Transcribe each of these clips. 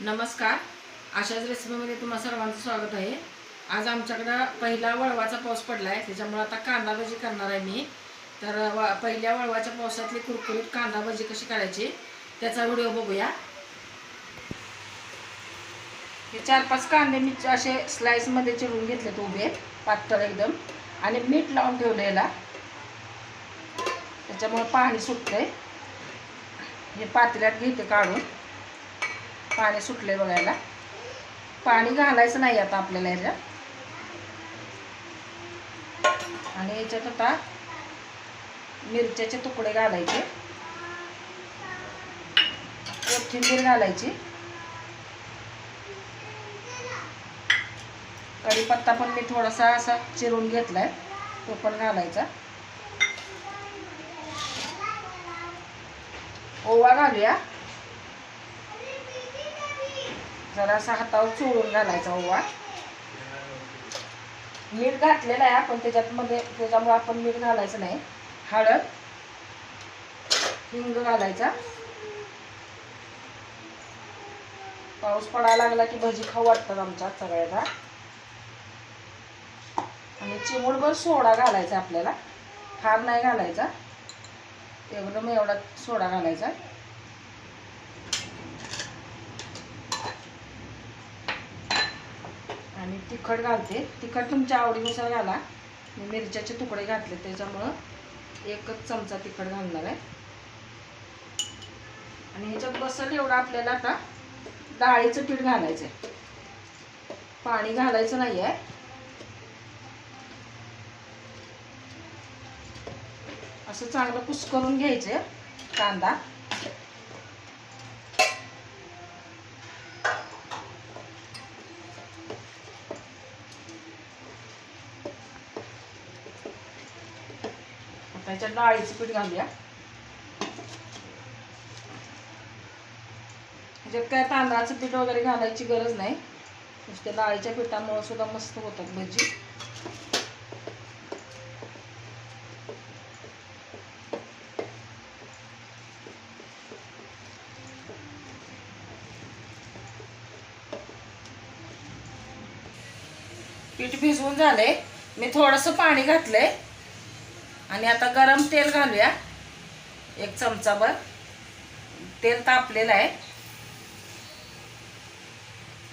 नमस्कार. अशाच रेसिपीमध्ये तुम्हा सर्वांचं स्वागत आहे. आज आमच्याकडं पहिला वळवाचा पाऊस पडला आहे त्याच्यामुळे आता कांदा भजी करणार आहे मी. तर व पहिल्या वळवाच्या पावसातली कुरकुरीत कांदा भजी कशी करायची त्याचा व्हिडिओ बघूया. हे चार पाच कांदे मी असे स्लाईसमध्ये चिरून घेतलेत उभे पातळ एकदम. आणि मीठ लावून ठेवलं याला. त्याच्यामुळे पाणी सुटतंय. हे पातळ्यात घेते काढून. पाणी सुटले बघायला. पाणी घालायचं नाही आता आपल्याला याच्यात. आणि याच्यात आता मिरच्याचे तुकडे घालायचे. कोथिंबीर घालायची. कढीपत्ता पण मी थोडासा असा चिरून घेतलाय. तो पण घालायचा. ओवा घालूया. जरासा हातावर चोळून घालायचा ओवा. मीठ घातलेलं आहे आपण त्याच्यात मध्ये त्याच्यामुळे आपण मीठ घालायचं नाही. हळद हिंग घालायचा. पाऊस पडायला लागला की भजी खाऊ वाटतात आमच्यात सगळ्याचा आणि चिमूडभर सोडा घालायचा आपल्याला. फार नाही घालायचा. एवढं मग एवढा सोडा घालायचा आणि तिखट घालते. तिखट तुमच्या आवडीनुसार घाला. मी मिरच्याचे तुकडे घातले त्याच्यामुळं एकच चमचा तिखट घालणार आहे. आणि ह्याच्यात बसल एवढं आपल्याला आता डाळीचं पीठ घालायचं आहे पाणी घालायचं नाही आहे असं चांगलं कुस्करून घ्यायचं कांदा. त्याच्यात डाळीचं पीठ घालूया. ह्याच्यात काय तांदळाचं पीठ वगैरे घालायची गरज नाही. नुसत्या डाळीच्या पिठामुळे सुद्धा मस्त होतात भजी. पीठ भिजवून झालंय. मी थोडंसं पाणी घातलंय. आणि आता गरम तेल घालूया. एक चमचाभर तेल तापलेलं आहे.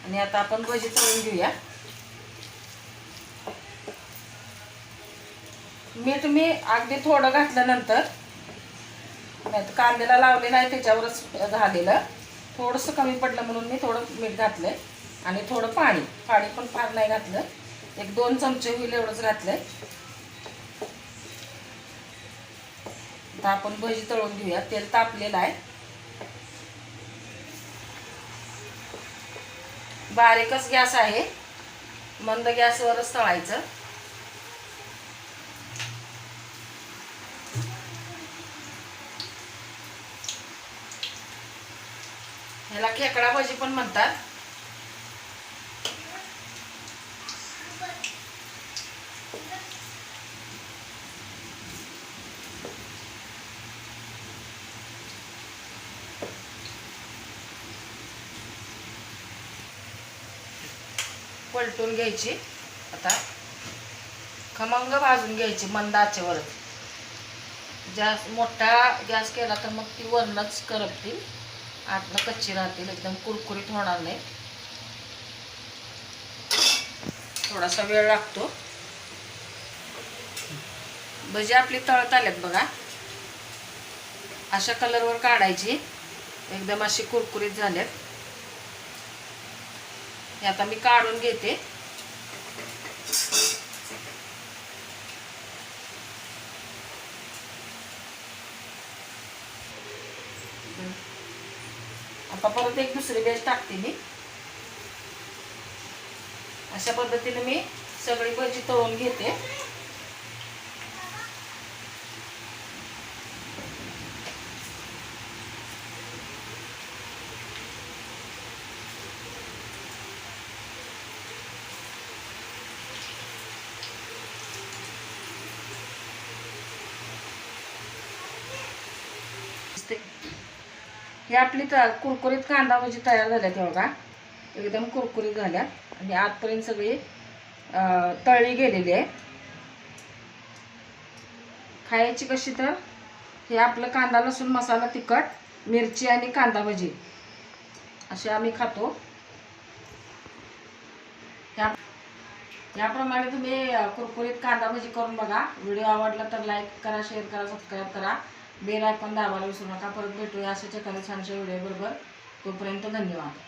आणि आता आपण भजी तळून घेऊया. मीठ मी अगदी थोडं घातल्यानंतर नाही तर कांद्याला लावलेलं आहे त्याच्यावरच झालेलं. थोडंसं कमी पडलं म्हणून मी थोडं मीठ घातलंय. आणि थोडं पाणी. पाणी पण फार नाही घातलं. एक दोन चमचे होईल एवढंच घातलंय. आता आपण भजी तळून घेऊया. तेल तापलेलं आहे. बारीकच गॅस आहे. मंद गॅसवरच तळायचं. ह्याला खेकडा भजी पण म्हणतात. पलटून घ्यायची. आता खमंग भाजून घ्यायची मंद आचेवरच जास्त मोठा गॅस केला तर मग ती वरणच करपतील. आतनं कच्ची राहतील एकदम कुरकुरीत होणार नाही. थोडासा वेळ लागतो. भजी आपली तळत आल्यात बघा. अशा कलरवर काढायची. एकदम अशी कुरकुरीत झाल्यात. हे आता मी काढून घेते. आता परत एक दुसरी बेस टाकते मी. अशा पद्धतीने मी सगळी भजी तळून घेते. हे आपली त कुरकुरीत कांदा भजी तयार झाल्या तेव्हा का? एकदम कुरकुरीत झाल्या. आणि आतपर्यंत सगळी तळली गेलेली आहे. खायची कशी तर? हे आपलं कांदा लसूण मसाला तिखट मिरची आणि कांदा भजी. असे आम्ही खातो. या याप्रमाणे तुम्ही कुरकुरीत कांदा भजी करून बघा. व्हिडिओ आवडला तर लाईक करा शेअर करा सबस्क्राईब करा. बेल आयकॉन दाबायला विसरू नका. परत भेटूया अशाच एखाद्या छानशा व्हिडिओ बरोबर. तोपर्यंत धन्यवाद.